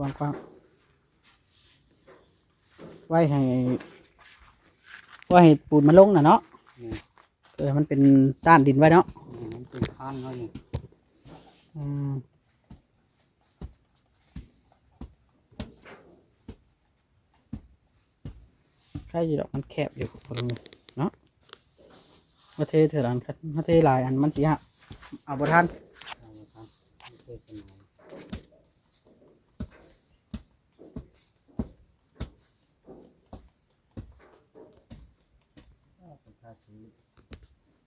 กว้างกว้างไว้ให้ไว้ให้ปูนมันลงน่ะเนาะนี่เออมันเป็นต้านดินไว้เนาะนี่มันเป็นข้านเขานี่อืมใครอยู่ดอกมันแคบอยู่พอลงเนาะมาเทเถอะอันครับมาเทหลายอันมันสิฮะเอาบ่ทันเอาละครับนี่คือสมัยอ้าว เป็นท่าชีวิต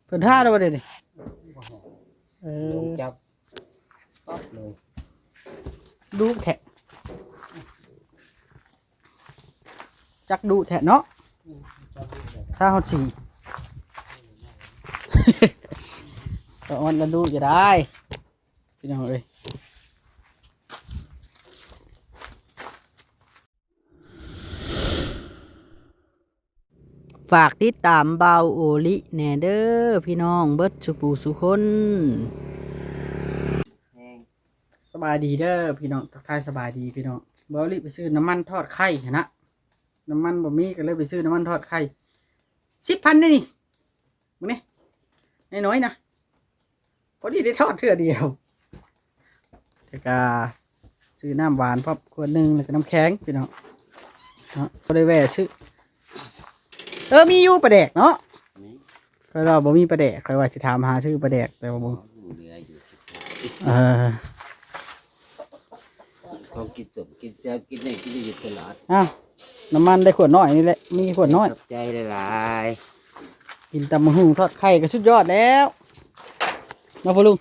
เพิ่นท่าแล้วบ่เด้นี่บ่แห้งเอลงอจับปั๊บเลยดูแทะจักดูแทะเนาะจับเลยถ้าเฮาสี ก็อ่อนแล้วดูจะได้พี่น้องเอ้ย ฝากติดตามเบาโอลิแนเด้อพี่น้องเบิดสุปูสุคนสบายดีเด้อพี่น้องทักทายสบายดีพี่น้องเบาโอลิไปซื้อน้ำมันทอดไข่นะน้ำมันบ่มีก็เลยไปซื้อน้ำมันทอดไข่สิบพันนี่นี่มึงนี่น้อยๆนะพอดีได้ทอดเทื่อเดียวแต่ก็ซื้อน้ำหวานพอมขวดหนึ่งแล้วก็น้ำแข็งพี่น้องเนาะก็ได้แวะซื้อ เออมีอยู่ประแดกเนาะนี่ก็เราบ่มีประแดกคอยว่าจะถามหาชื่อประแดกแต่ว่าบ่อยู่เหลืออยู่เออเขากินจบกินแจ๊บกินนี่กินนี่อยู่ตลอดอ้าวน้ำมันได้ขวดน้อยนี่แหละมีขวดน้อยขบใจหลายกินตำมะฮุ่งทอดไข่ก็สุดยอดแล้วมาพ่อลุง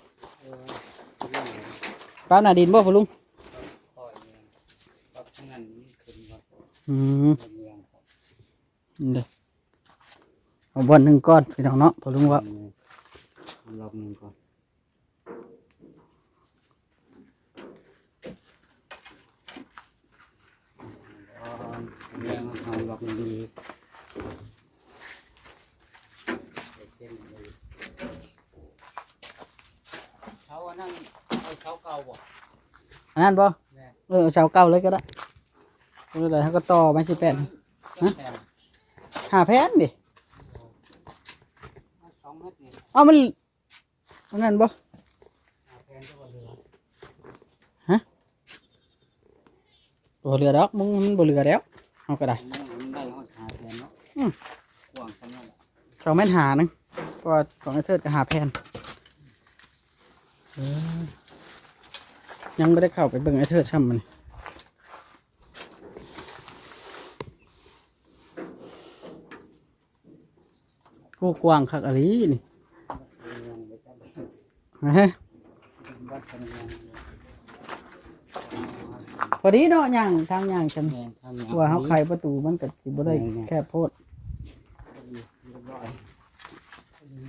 ๆป้าหนาดินบ่พ่อลุงคอยเนี่ยปั๊บทั้งนั้นขึ้นมาอืมเป็นเมียงครับนี่เด้อ เอาบอนหนึ่งก้อนพี่น้องเนาะพ่อลุงว่ารอบหนึงก่อนอ๋อเมียงเอารอบหนึงดีเขาอันนั้นไอ้เขาเก่าบ่อันนั้นบ่แม่เออเอาเสาเก่าเลยก็ได้เออเลยเขาก็ต่อไม้สิแปดฮะหาแพนดิสอง เมตรนี่เอามันอันนั้นบ่หาแพนก็บ่เหลือบ่เหลือดอกมึงมันบ่เหลือแล้วเอาก็ได้มันได้หอดหาแพนเนาะอืมกว้างขนาดนั้นสองแม่นหาหนึงเพราะว่าของไอ้เทิดจะหาแพนเออยังไม่ได้เข้าไปเบิ่งไอ้เทิดช่ำมันกูกว้างคักอะไรนี่ พอดีเนาะย่างทางย่างฉันแม่นทางนี้ว่าเขาไขประตูมันก็สิบ่ได้แคบโพดเรียบร้อย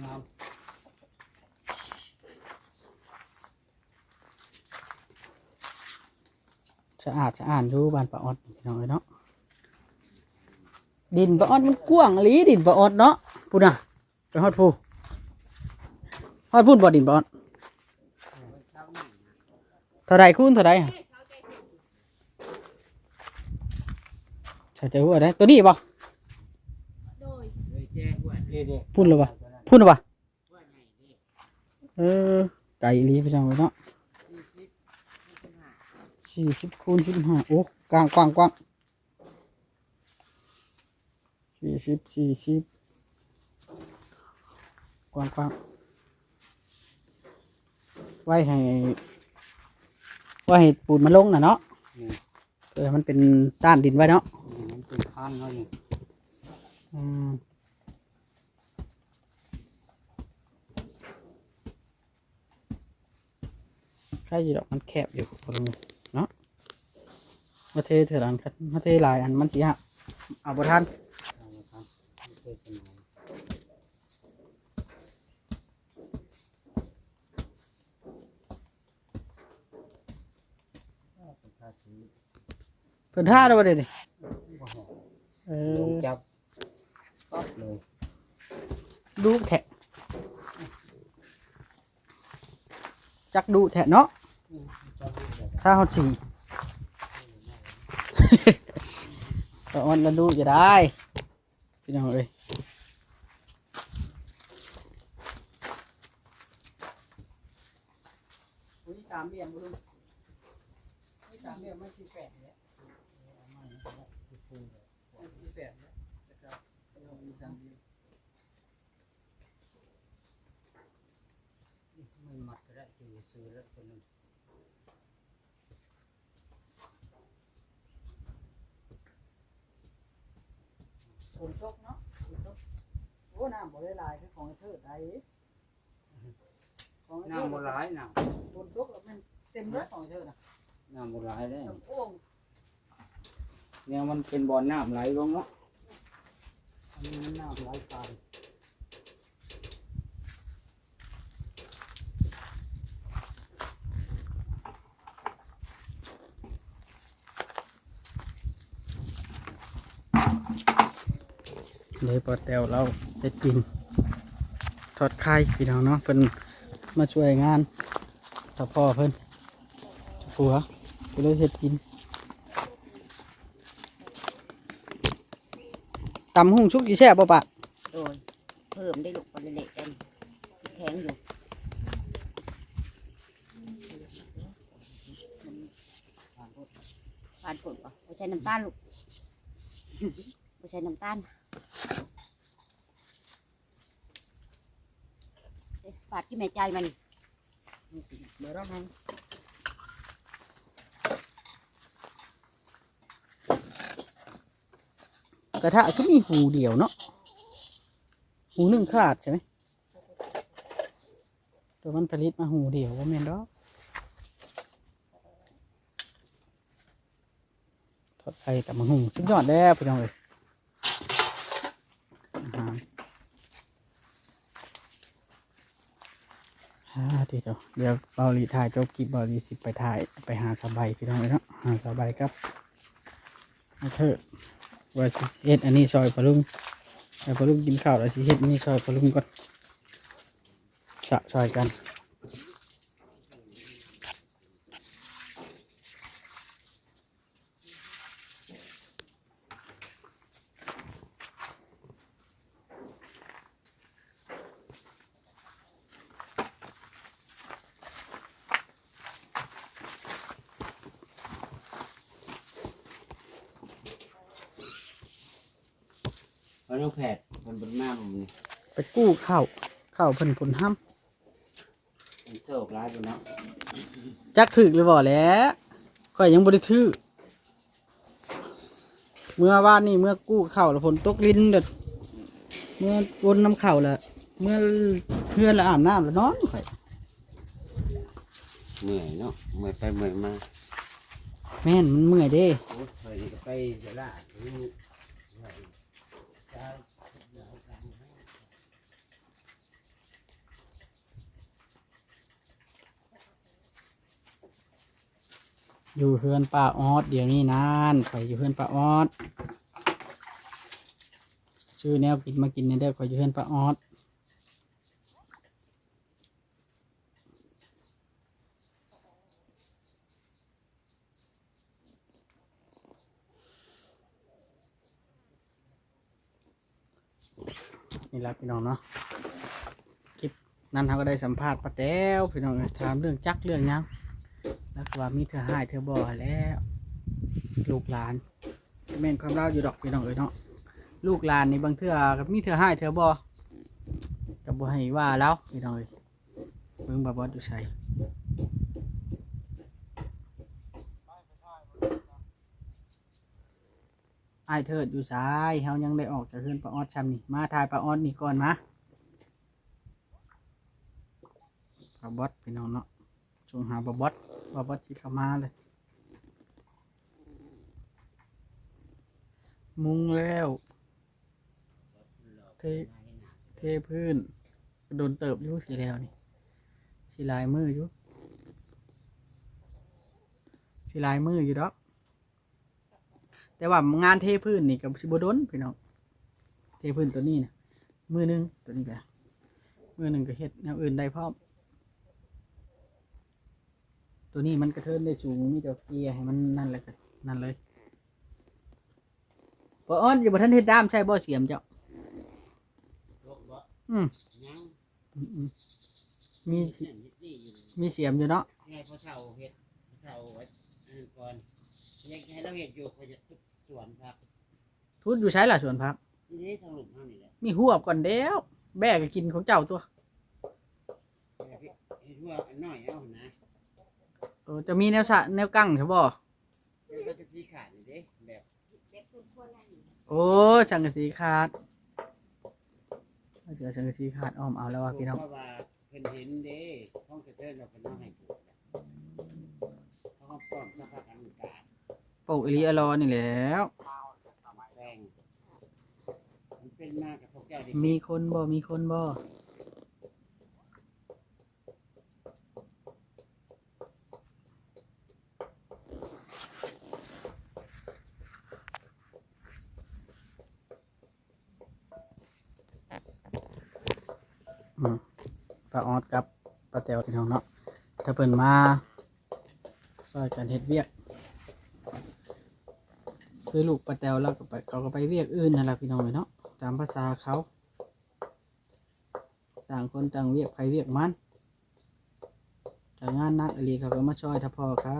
งามสะอาดสะอาดอยู่บ้านป้าออดพี่น้องเอ้ยเนาะดินป้าออดมันกว้างอีหลีดินป้าออดเนาะพูดน่ะไปฮอดผู้ฮอดพูดบ่ดินป้าออด เท่าใดคูณเท่าใดอะใช่ใจหัวได้ตัวนี้บ่เลยแจ้งว่าเด็กพูดเลยบ่พูดเลยบ่เออไก่ลีพี่น้องเอ้ยเนาะสี่สิบคูณสิบห้าโอ้กว้างกว้างกว้างสี่สิบสี่สิบกว้างกว้างไว้ให้ ไว้ให้ปูนมันลงน่ะเนาะนี่เออมันเป็นต้านดินไว้เนาะนี่มันเป็นข้านเขานี่อืมใครอยู่ดอกมันแคบอยู่พอลงเนาะมาเทเถอะอันครับมาเทหลายอันมันสิฮะเอาบ่ทันเอาละครับนี่คือสมัยอ้าวเป็นท่าชีวิต เพิ่นท่าแล้วบ่เด้นี่บ่แห้งเอลงอจับปั๊บเลยดูแทะจักดูแทะเนาะจับเลยถ้าเฮาสีปลาออดแล้วดูจะได้พี่น้องเอ้ยอุ้ยสามเหลี่ยมบุลุงอุ้ยสามเหลี่ยมไม่สี่แปดเนี่ย สี่แปดเนี่ยนะครับเอาอีกสามเหลี่ยมมันมัดก็ได้คือซื้อแล้วคนนึงฝนตกเนาะฝนตกโอ้น้ำบ่ได้หลายคือของไอ้เทิดได้ของไอ้เทิดน้ำโบราณน้ฝนตกแล้วมันเต็มรถของไอ้เทิดนะำน้ำโบราณได้น้ำโอ่ง เนี่ยมันเป็นบ่อน้ำไหลลงเนาะอันนี้มันน้ำไหลตามเลยปอแตวเราจะกินทอดไข่พี่น้องเนาะเพิ่นมาช่วยงานถ้าพ่อเพิ่นผัวก็เลยเฮ็ดกิน ตำหุ่งชุกกี่แช่บบ่ปะโดยเพิ่มได้ลูกปลาเละกันแข็งอยู่ปานผลป่ะไม่ใช่น้ำตาลลูกไม่ใช่น้ำตาลปาดที่แม่ใจมันเดี๋ยวเราท กระทะก็มีหูเดียวเนาะหูหนึ่งขาดใช่ไหมตัวมันผลิตมาหูเดียวว่าแม่นดอกทอดไข่แต่มาหุงสุดยอดแล้วพี่น้องเอ้ยฮ่าทีเดียวเดี๋ยวเบาหลีถ่ายจบคลิปเบาหลีสิไปถ่ายไปหาสบายพี่น้องเลยเนาะหาสบายครับเอาเถอะ ว่าสิเฮ็ดอันนี้ซอยปลาลุงให้ปลาลุงกินข้าวแล้วสิเฮ็ดอันนี้ซอยปลาลุงก่อนสะซอยกัน เอาน้องแผดมันเป็นน้ำนี่ไปกู้ข้าวข้าวเพิ่นผลห้มันเสิร์ฟร้ายไปเนาะำจักถึกเลยบ่แหล้วข่อยยังบ่ได้ถือเมื่อวานนี่เมื่อกู้ข้าวแล้วฝนตกลิ้นเด้อเมื่อวนน้ำข้าวแล้วเมื่อเพื่อนแล้วอาบน้ำแล้วนอนข่อยเหนื่อยเนาะเมื่อยไปเมื่อยมาแม่นมันเมื่อยเด้ โอ้ยไปนี่ก็ไปเสียละนี่จะ อยู่เฮือนป้าออดเดี๋ยวนี้นานข่อยอยู่เฮือนป้าออดชื่อแนวกินมากินในเด้อข่อยอยู่เฮือนป้าออด นี่แหละพี่น้องเนาะคลิปนั้นเขาก็ได้สัมภาษณ์ป้าแต้วพี่น้องถามเรื่องจักเรื่องหยังแล้วก็ว่ามีเธอหายเธอบ่แล้ว ลูกหลานแม่นความเล่าอยู่ดอกพี่น้องเอ้ยเนาะลูกหลานในบางเทื่อกับมีเธอหายเธอบ่กับบ่ให้ว่าแล้วพี่น้องเอ้ยเบิ่งบาบอสอยู่ใส่ ไอ้เถิดอยู่ซ้ายเฮายังได้ออกจากเฮือนปลาออดชำนี่มาถ่ายปลาออดนี่ก่อนมาปลาบอสพี่น้องเนาะจงหาปลาบอสปลาบอสที่เข้ามาเลย มุงแล้วเทเทพื้นโดนเติบอยู่สีแล้วนี่สีลายมืออยู่สีลายมืออยู่ดอก แต่ว่างานเทพื้นนี่กับสิบโดนพี่น้องเทพื้นตัวนี้นะมือหนึ่งตัวนี้ก็มือหนึ่งก็เฮ็ดแนวอื่นได้พร้อมตัวนี้มันกระเทินได้สูงมีแต่เกียร์ให้มันนั่นแหละก็นั่นเลยบ่อ้อนอยู่บ่ทันเฮ็ดด้ามใช่บ่เสียมเจ้าอืมมีมีเสียมอยู่เนาะให้พ่อเฒ่าเฮ็ดพ่อเฒ่าไว้ก่อนยังให้เราเฮ็ดอยู่เขาจะทุบส วนครับทุนอยู่ใช้ล่ะสวนพักทีนี้ทางหลุมเฮานี่แหละมีหัวบก่อนเด้วแบกก็กินของเจ้าตัวแต่พี่เฮ็ดว่าอันน้อยเอานะเออจะมีแนวสะแนวกั้งใช่บ่มันก็จะสีขาดนี่เด้แบบโอ้สังกะสีขาดเสือสังกะสีขาดอ้อมเอาแล้วว่ะพี่น้อง เพราะว่าเพิ่นเห็นเด้ห้องกระเทินเราเพิ่นเอาให้ปลูกแหละเขาก็ป้อมสักพักอันกาด ปลูกอิลีอลอนี่แหล้วแป้งมันเป็นมากกับพวกเจ้าดิมีคนบ่ มีคนบ่ อืมป้าออดกับป้าแตวพี่น้องเนาะถ้าเปิ่นมาซอยกันเฮ็ดเวียก คือลูกปลาแตวแล้วก็ไปเขาก็ไปเวียกอื่นนั่นแหละพี่น้องเนาะตามภาษาเขา ต่างคนต่างเวียกใครเวียกมันแต่งานนักอหลีเขาก็มาช่วยถ้าพอเขา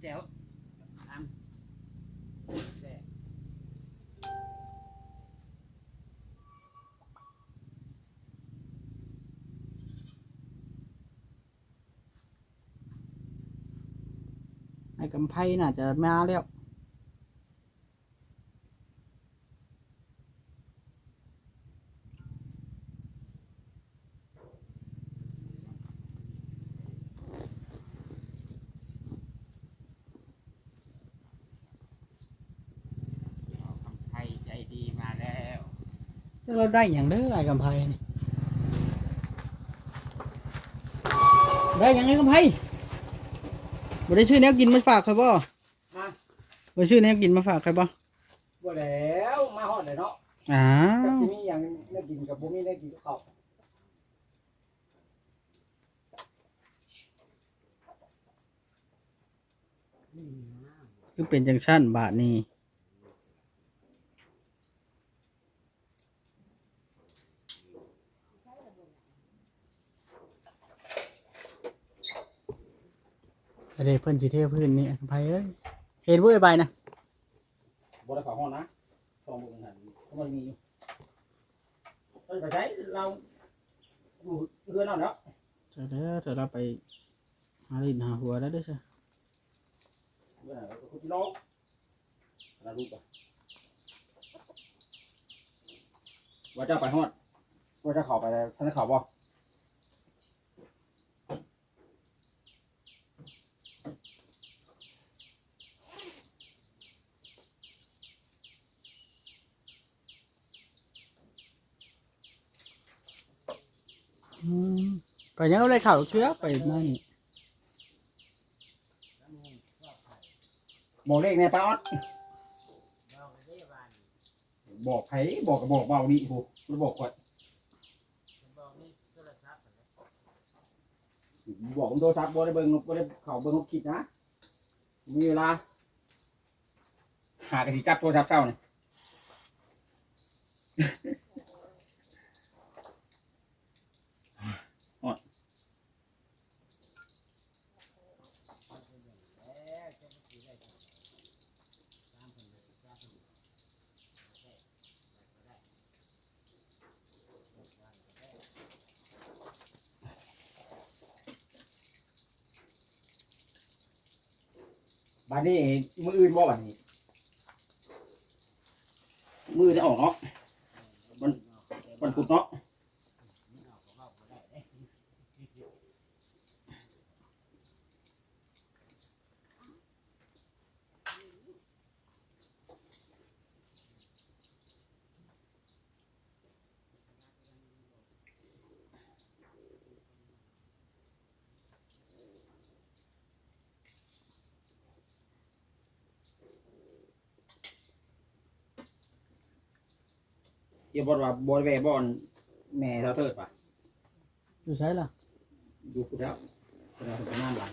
แจ๋วทำแซ่บไอ้กำไพ่น่าจะมาแล้ว เอาคำไทยใจดีมาแล้ว เราได้อย่างเด้อไอ้กำไพนี่ได้อย่างไอ้กำไพบ่ได้ชื่อแนวกินมาฝากใครบ่มาบ่ชื่อแนวกินมาฝากใครบ่บ่แล้วมาฮอดเลยเนาะอ้ากับวที่มีอย่างได้กินกับบ่มีได้กินกับข้าวคือเป็นจังชั่นบาทนี้ อันนี้เพิ่นสิเทพื้นนี่ไอ้กำไพเอ้ยเห็นบ่ไอ้ใบนะบ่ได้เข้าห้องนะต้องบ่ทันเพราะมันมีอยู่เอ้ยไปใช้เราอยู่เรือนเอาเนาะเดี๋ยวเด้อเดี๋ยวเราไปหาลินหาหัวแล้วเด้อจ้ะเมื่อไหร่เราก็คุยน้องเราลูกอะว่าเจ้าไปฮอดว่าเจ้าเข้าไปท่านได้เข้าบ่ ยังเอาเลยเข่าเชือไปนั่นบอกเลขในป้าออดบอกไผบอกกับบอกเบาดิโหมันบอกก่อนบอกผมโทรศัพท์บ่ได้เบิ่งบ่ได้เข้าเบิ่งคลิปนะมีเวลาหากระสิจับโทรศัพท์เช้าเนี่ย บัดนี้มืออื่นบ่บัดนี้ มือได้ออกเนาะมันมันพุดเนาะ อย่าบอกว่าบอยแวบอนแม่เราเทิดป่ะอยู่ใช่ล่ะอยู่กูแล้วเราทำงานหลัง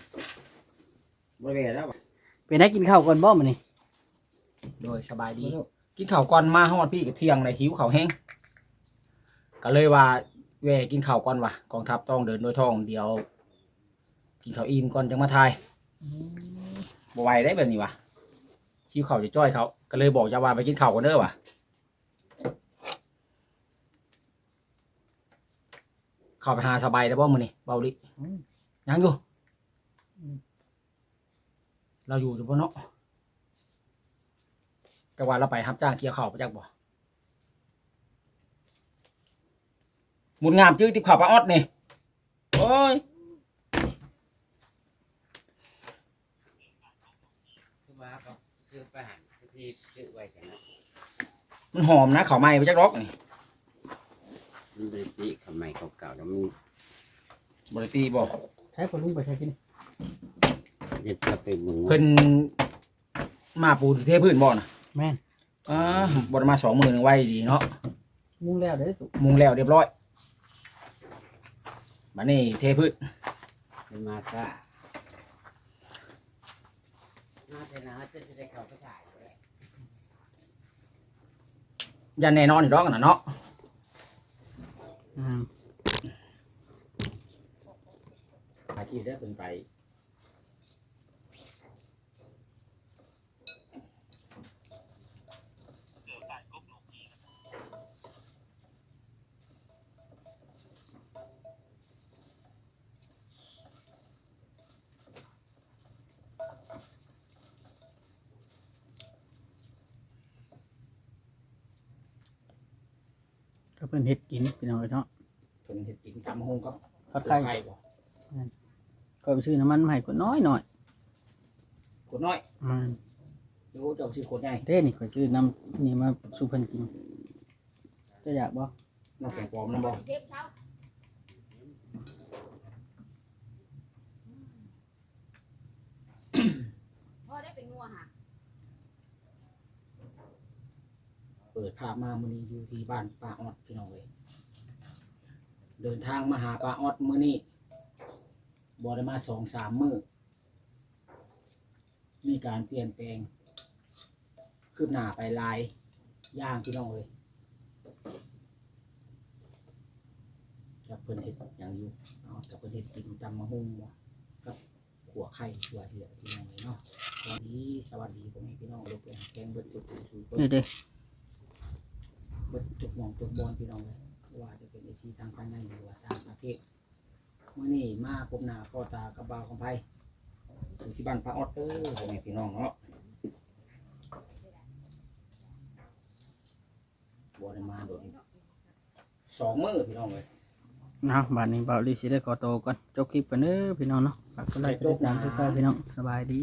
บอยแวแล้วป่ะเป็นได้กินข้าวก่อนบ่มื้อนี้โดยสบายดี กินข้าวก่อนมาฮอดพี่กับเที่ยงเลยหิวข้าวแห้งก็เลยว่าแวกินข้าวก่อนว่ะกองทัพต้องเดินโดยท้องเดียว กินข้าวอิ่มก่อนจังมาทายบ่ไหวได้แบบนี้ว่ะหิวข้าวจะจ้อยเขาก็เลยบอกจะว่าไปกินข้าวกันเด้อว่ะ เข้าไปหาสบายได้บ่มื้อนี้เบาลิอืมยังอยู่อืมเราอยู่อยู่บ่เนาะจังหวะเราไปรับจ้างเกี่ยวข้าวไปจักบ่หมุนงามจื้อติบข้าวปลาออดนี่โอ้ยคือว่าก็ซื้อไปหันที่ซื้อไว้กันนะมันหอมนะข้าวไหม้ไปจักรอกนี่ มันบริติทำไมเก่าๆแล้วมันบ่ได้ตีบ่ใช้พอลุงไปใช้กินจะจะไปหมุนเพิ่นมาปูเทพื้นบ่น่ะแม่นอ่าบ่ได้มาสองมื้อหนึงไว้ดีเนาะมุงแล้วเด้อตุมุงแล้วเรียบร้อยบัดนี้เทพื้นเป็นมาซ่าน่าจะนะจะจะได้เข้าไปถ่ายเลยยันแน่นอนอยู่ดอกน่ะเนาะ อาชีพได้เป็นไป พิ่นเฮ็ดกินพี่น้องเอ้ยเนาะเพิ่นเฮ็ดกินตามโฮงก็ทอดไข่บ่ก็ไปซื้อน้ำมันมาให้กดน้อยหน่อยขวดน้อยมันเดี๋ยวเจ้าสิขวดใหญ่เด้นี่ก็ซื้อน้ำนี่มาสู่เพิ่นกินจะอยากบ่น้ำแข็งปลอมนํบ่ พ่อได้เป็นงัวหะ เปิดภาพมามือนี้อยู่ที่บ้านป้าออดพี่น้องเอ้ยเดินทางมาหาป้าออดมือนี้บ่ได้มา2-3มื้อมีการเปลี่ยนแปลงคืบหน้าไปลายย่างพี่น้องเอ้ยกับเพิ่นเฮ็ดหยังอยู่เอากับเพิ่นเฮ็ดกินตำมะฮุ่งกับขัวไข่ขัวเสียพี่น้องเอ้ยเนาะสวัสดีสวัสดีผมพี่น้องลูกแกงเบิดสุดสุดเดนี่ เบิดจุกหมองจุกบอลพี่น้องเลยว่าจะเป็นไอทีทางภายในหรือว่าต่างประเทศเมื่อนี้มาพบหน้าพ่อตากับบ่าวของไผ่อยู่ที่บ้านป้าออดเด้อพ่อแม่พี่น้องเนาะบัวได้มาโดนสองมือพี่น้องเลยนะบัดนี้เบาลีสิได้ขอโตวก่อนจบคลิปกันเด้อพี่น้องเนาะฝากกดไลค์กดติดตามทุกท่านพี่น้องสบายดี